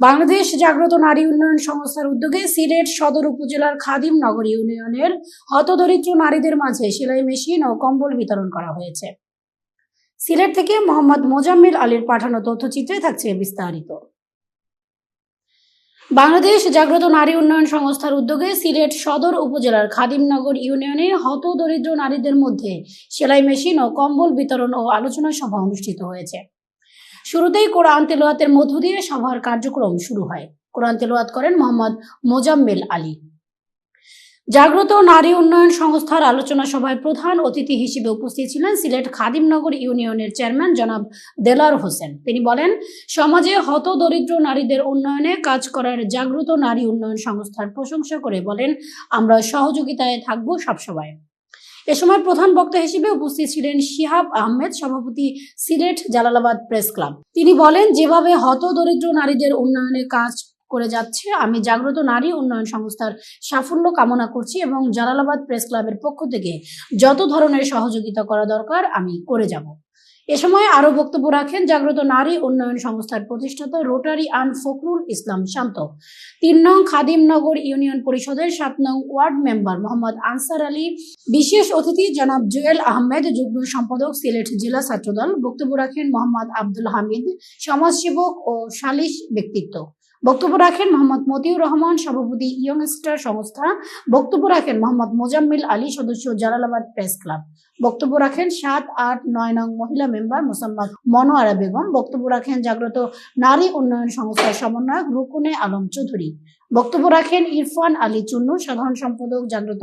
বাংলাদেশ জাগ্রত নারী উন্নয়ন সংস্থার উদ্যোগে সিলেট সদর উপজেলার খাদিম নগর ইউনিয়নের হতদরিদ্র নারীদের মাঝে সেলাই মেশিন ও কম্বল বিতরণ করা হয়েছে। সিলেট থেকে মোহাম্মদ মোজাম্মেল আলীর পাঠানো তথ্যচিত্রে থাকছে বিস্তারিত। বাংলাদেশ জাগ্রত নারী উন্নয়ন সংস্থার উদ্যোগে সিলেট সদর উপজেলার খাদিমনগর ইউনিয়নে হতদরিদ্র নারীদের মধ্যে সেলাই মেশিন ও কম্বল বিতরণ ও আলোচনা সভা অনুষ্ঠিত হয়েছে। শুরুতেই কোরআন তেলোয়াতের মধ্য দিয়ে সভার কার্যক্রম শুরু হয়। কোরআন তেলোয়াত করেন মোহাম্মদ মোজাম্মেল আলী। জাগ্রত নারী উন্নয়ন সংস্থার আলোচনা সভায় প্রধান অতিথি হিসেবে উপস্থিত ছিলেন সিলেট খাদিমনগর ইউনিয়নের চেয়ারম্যান জনাব দেলার হোসেন। তিনি বলেন, সমাজে হত দরিদ্র নারীদের উন্নয়নে কাজ করার জাগ্রত নারী উন্নয়ন সংস্থার প্রশংসা করে বলেন, আমরা সহযোগিতায় থাকব সবসময়। এ সময় প্রধান বক্তা হিসেবে উপস্থিত ছিলেন শিহাব আহমেদ, সভাপতি সিলেট জালালাবাদ প্রেস ক্লাব। তিনি বলেন, যেভাবে হত দরিদ্র নারীদের উন্নয়নে কাজ করে যাচ্ছে, আমি জাগ্রত নারী উন্নয়ন সংস্থার সাফল্য কামনা করছি এবং জালালাবাদ প্রেস ক্লাবের পক্ষ থেকে যত ধরনের সহযোগিতা করা দরকার, আমি করে যাব। এ সময় আরও বক্তব্য রাখেন জাগ্রত নারী উন্নয়ন সংস্থার প্রতিষ্ঠাতা রোটারি আন ফখরুল ইসলাম শান্ত। তিন নং খাদিমনগর ইউনিয়ন পরিষদের সাত নং ওয়ার্ড মেম্বার মোহাম্মদ আনসার আলী, বিশেষ অতিথি জনাব জুয়েল আহমেদ, যুগ্ম সম্পাদক সিলেট জেলা ছাত্রদল। বক্তব্য রাখেন মোহাম্মদ আব্দুল হামিদ, সমাজসেবক ও সালিশ ব্যক্তিত্ব। বক্তব্য রাখেন মোহাম্মদ মতিউর রহমান, সভাপতি ইয়ং স্টার সংস্থা। বক্তব্য রাখেন মোহাম্মদ মোজাম্মিল আলী, সদস্য জালালাবাদ প্রেস ক্লাব। বক্তব্য রাখেন সাত আট নয় নং মহিলা মেম্বার মোসাম্মদ মনোয়ারা বেগম। বক্তব্য রাখেন জাগ্রত নারী উন্নয়ন সংস্থার সমন্বয়ক রুকুনে আলম চৌধুরী। বক্তব্য রাখেন ইরফান আলী চুন্নু, সাধারণ সম্পাদক জাগ্রত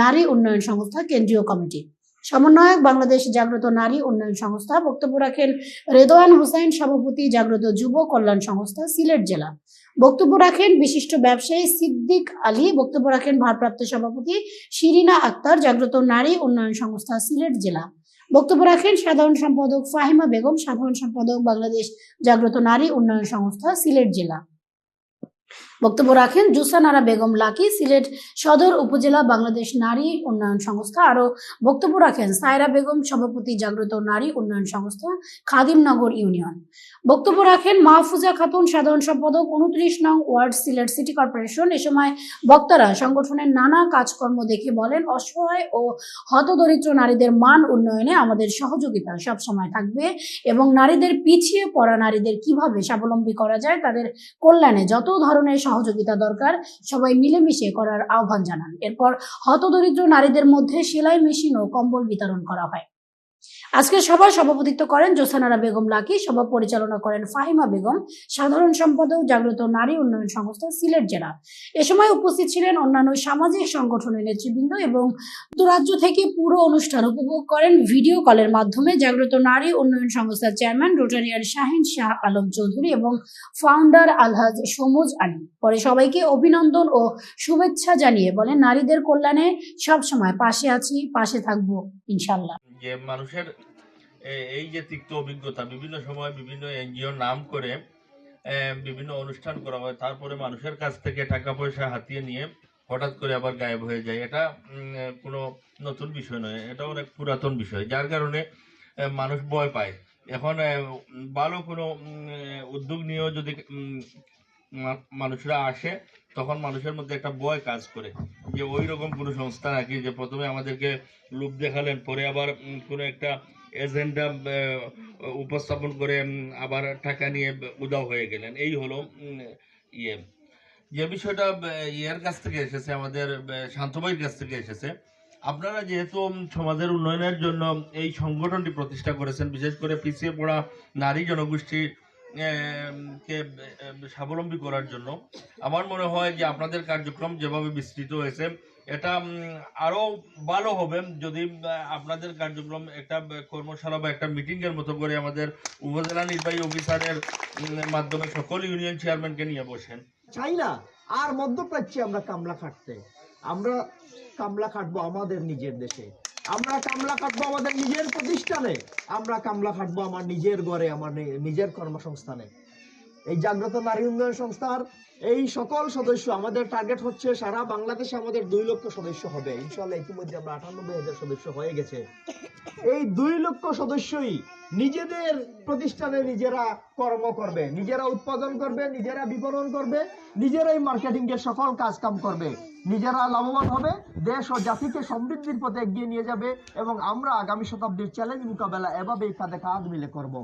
নারী উন্নয়ন সংস্থা, কেন্দ্রীয় কমিটি। সমন্বয়ক, বাংলাদেশ জাগ্রত নারী উন্নয়ন সংস্থা। বক্তব্য রাখেন রেদোয়ান হোসেন, সভাপতি জাগ্রত যুব কল্যাণ সংস্থা, সিলেট জেলা। বক্তব্য রাখেন বিশিষ্ট ব্যবসায়ী সিদ্দিক আলী। বক্তব্য রাখেন ভারপ্রাপ্ত সভাপতি শিরিনা আক্তার, জাগ্রত নারী উন্নয়ন সংস্থা, সিলেট জেলা। বক্তব্য রাখেন সাধারণ সম্পাদক ফাহিমা বেগম, সাধারণ সম্পাদক বাংলাদেশ জাগ্রত নারী উন্নয়ন সংস্থা, সিলেট জেলা। বক্তব্য রাখেন জুসানারা বেগম লাকি, সিলেট সদর উপজেলা বাংলাদেশ নারী উন্নয়ন সংস্থা। আরও বক্তব্য রাখেন, সায়রা বেগম সভাপতি জাগ্রত নারী উন্নয়ন সংস্থা, খাদিমনগর ইউনিয়ন। বক্তব্য রাখেন, মাহফুজা খাতুন সাধারণ সম্পাদক, উনত্রিশ নং ওয়ার্ড, সিলেট সিটি কর্পোরেশন। এ সময় বক্তারা সংগঠনের নানা কাজকর্ম দেখে বলেন, অসহায় ও হতদরিদ্র নারীদের মান উন্নয়নে আমাদের সহযোগিতা সবসময় থাকবে এবং নারীদের পিছিয়ে পড়া নারীদের কীভাবে স্বাবলম্বী করা যায়, তাদের কল্যাণে যত ধরনের সহযোগিতা দরকার। সবাই মিলেমিশে করার আহ্বান জানান। এরপর হতদরিদ্র নারীদের মধ্যে সেলাই মেশিন ও কম্বল বিতরণ করা হয়। আজকের সভায় সভাপতিত্ব করেন জোসানারা বেগম লাকি, সভা পরিচালনা করেন ফাহিমা বেগম, সাধারণ সম্পাদক জাগ্রত নারী উন্নয়ন সংস্থা সিলেট জেলা। এ সময় উপস্থিত ছিলেন অন্যান্য সামাজিক সংগঠনের নেতৃবৃন্দ এবং রাজ্য থেকে পুরো অনুষ্ঠান উপভোগ করেন ভিডিও কলের মাধ্যমে জাগ্রত নারী উন্নয়ন সংস্থার চেয়ারম্যান রোটারিয়ান শাহিন শাহ আলম চৌধুরী এবং ফাউন্ডার আলহাজ সমুজ আলী। পরে সবাইকে অভিনন্দন ও শুভেচ্ছা জানিয়ে বলেন, নারীদের কল্যাণে সবসময় পাশে আছি, পাশে থাকব ইনশাল্লাহ মানুষের এই যে তিক্ত অভিজ্ঞতা, বিভিন্ন সময় বিভিন্ন এনজিও নাম করে বিভিন্ন অনুষ্ঠান করা হয়, তারপরে মানুষের কাছ থেকে টাকা পয়সা হাতিয়ে নিয়ে হঠাৎ করে আবার গায়েব হয়ে যায়। এটা কোনো নতুন বিষয় নয় এটা অনেক পুরাতন বিষয়। যার কারণে মানুষ ভয় পায়। এখন ভালো কোনো উদ্যোগ নিয়েও যদি মানুষরা আসে, তখন মানুষের মধ্যে একটা ভয় কাজ করে যে ওই রকম কোনো সংস্থা নাকি যে প্রথমে আমাদেরকে লোভ দেখালেন, পরে আবার কোনো একটা এজেন্ডা উপস্থাপন করে আবার টাকা নিয়ে উদাও হয়ে গেলেন। এই হলো ইয়ে। যে বিষয়টা ইয়ের কাছ থেকে এসেছে, আমাদের শান্তভাইয়ের কাছ থেকে এসেছে, আপনারা যেহেতু সমাজের উন্নয়নের জন্য এই সংগঠনটি প্রতিষ্ঠা করেছেন, বিশেষ করে পিছিয়ে পড়া নারী জনগোষ্ঠী কে স্বাবলম্বী করার জন্য, আমার মনে হয় যে আপনাদের কার্যক্রম যেভাবে বিস্তৃত হয়েছে এটা আরও ভালো হবে যদি আপনাদের কার্যক্রম একটা কর্মশালা বা একটা মিটিং এর মতো করে আমাদের উপজেলা নির্বাহী অফিসারের মাধ্যমে সকল ইউনিয়ন চেয়ারম্যানকে নিয়ে বসেন। চাই না, আর মধ্যপ্রাচ্যে আমরা কামলা খাটতে। আমরা কামলা খাটবো আমাদের নিজের দেশে। আমরা কামলা খাটবো আমাদের নিজের প্রতিষ্ঠানে। আমরা কামলা খাটবো আমার নিজের ঘরে, আমার নিজের কর্মসংস্থানে। এই জাগ্রত নারী উন্নয়ন সংস্থার এই সকল সদস্য, আমাদের টার্গেট হচ্ছে সারা বাংলাদেশে আমাদের দুই লক্ষ সদস্য হবে। ইনশাল্লাহ ইতিমধ্যে আমরা আটানব্বই হাজার সদস্য হয়ে গেছে। এই দুই লক্ষ সদস্যই নিজেদের প্রতিষ্ঠানে নিজেরা কর্ম করবে, নিজেরা উৎপাদন করবে, নিজেরা বিপণন করবে নিজেরাই মার্কেটিং এর সকল কাজ কাম করবে। নিজেরা লাভবান হবে, দেশ ও জাতিকে সমৃদ্ধির পথে এগিয়ে নিয়ে যাবে এবং আমরা আগামী শতাব্দীর চ্যালেঞ্জ মোকাবেলা এভাবেই কাঁধে কাঁধ মিলে করব।